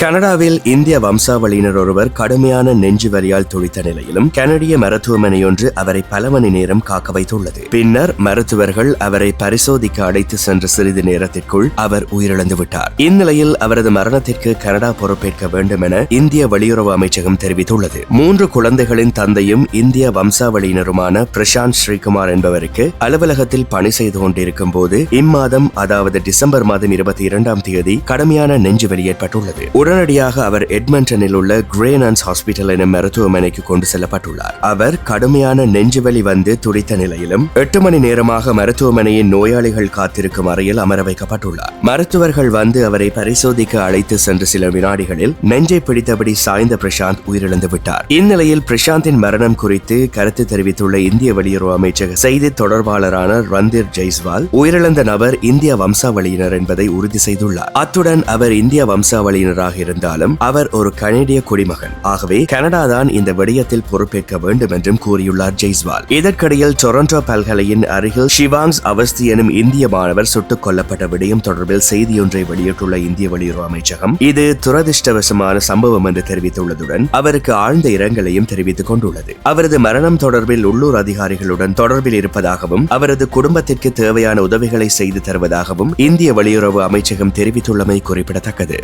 கனடாவில் இந்திய வம்சாவளியினர் ஒருவர் கடுமையான நெஞ்சு வரியால் துடித்த நிலையிலும் கனடிய மருத்துவமனையொன்று அவரை பல மணி நேரம் காக்க வைத்துள்ளது. பின்னர் மருத்துவர்கள் அவரை பரிசோதிக்க அழைத்து சென்ற சிறிது நேரத்திற்குள் அவர் உயிரிழந்து விட்டார். இந்நிலையில் அவரது மரணத்திற்கு கனடா பொறுப்பேற்க வேண்டும் என இந்திய வெளியுறவு அமைச்சகம் தெரிவித்துள்ளது. மூன்று குழந்தைகளின் தந்தையும் இந்திய வம்சாவளியினருமான பிரசாந்த் ஸ்ரீகுமார் என்பவருக்கு அலுவலகத்தில் பணி செய்து கொண்டிருக்கும் போது இம்மாதம் அதாவது டிசம்பர் மாதம் இருபத்தி இரண்டாம் தேதி கடுமையான நெஞ்சு வலி ஏற்பட்டுள்ளது. உடனடியாக அவர் எட்மண்டனில் உள்ள கிரேனன்ஸ் ஹாஸ்பிட்டல் என மருத்துவமனைக்கு கொண்டு செல்லப்பட்டுள்ளார். அவர் கடுமையான நெஞ்சுவலி வந்து துடித்த நிலையிலும் எட்டு மணி நேரமாக மருத்துவமனையின் நோயாளிகள் காத்திருக்கும் அறையில் அமர வைக்கப்பட்டுள்ளார். மருத்துவர்கள் வந்து அவரை பரிசோதிக்க அழைத்து சென்ற சில வினாடிகளில் நெஞ்சை பிடித்தபடி சாய்ந்த பிரசாந்த் உயிரிழந்து விட்டார். இந்நிலையில் பிரசாந்தின் மரணம் குறித்து கருத்து தெரிவித்துள்ள இந்திய வெளியுறவு அமைச்சக செய்தி தொடர்பாளரான ரந்தீர் ஜெய்ஸ்வால் உயிரிழந்த நபர் இந்திய வம்சாவளியினர் என்பதை உறுதி செய்துள்ளார். அத்துடன் அவர் இந்திய வம்சாவளியினராக இருந்தாலும் அவர் ஒரு கனேடிய குடிமகன். ஆகவே கனடா தான் இந்த விடயத்தில் பொறுப்பேற்க வேண்டும் என்றும் கூறியுள்ளார் ஜெய்ஸ்வால். இதற்கிடையில் டொரண்டோ பல்கலையின் அருகில் ஷிவாங்ஸ் அவஸ்தி எனும் இந்திய மாணவர் சுட்டுக் கொல்லப்பட்ட விடயம் தொடர்பில் செய்தியொன்றை வெளியிட்டுள்ள இந்திய வெளியுறவு அமைச்சகம் இது துரதிர்ஷ்டவசமான சம்பவம் என்று தெரிவித்துள்ளதுடன் அவருக்கு ஆழ்ந்த இரங்கலையும் தெரிவித்துக் கொண்டுள்ளது. அவரது மரணம் தொடர்பில் உள்ளூர் அதிகாரிகளுடன் தொடர்பில் இருப்பதாகவும் அவரது குடும்பத்திற்கு தேவையான உதவிகளை செய்து தருவதாகவும் இந்திய வெளியுறவு அமைச்சகம் தெரிவித்துள்ளமை குறிப்பிடத்தக்கது.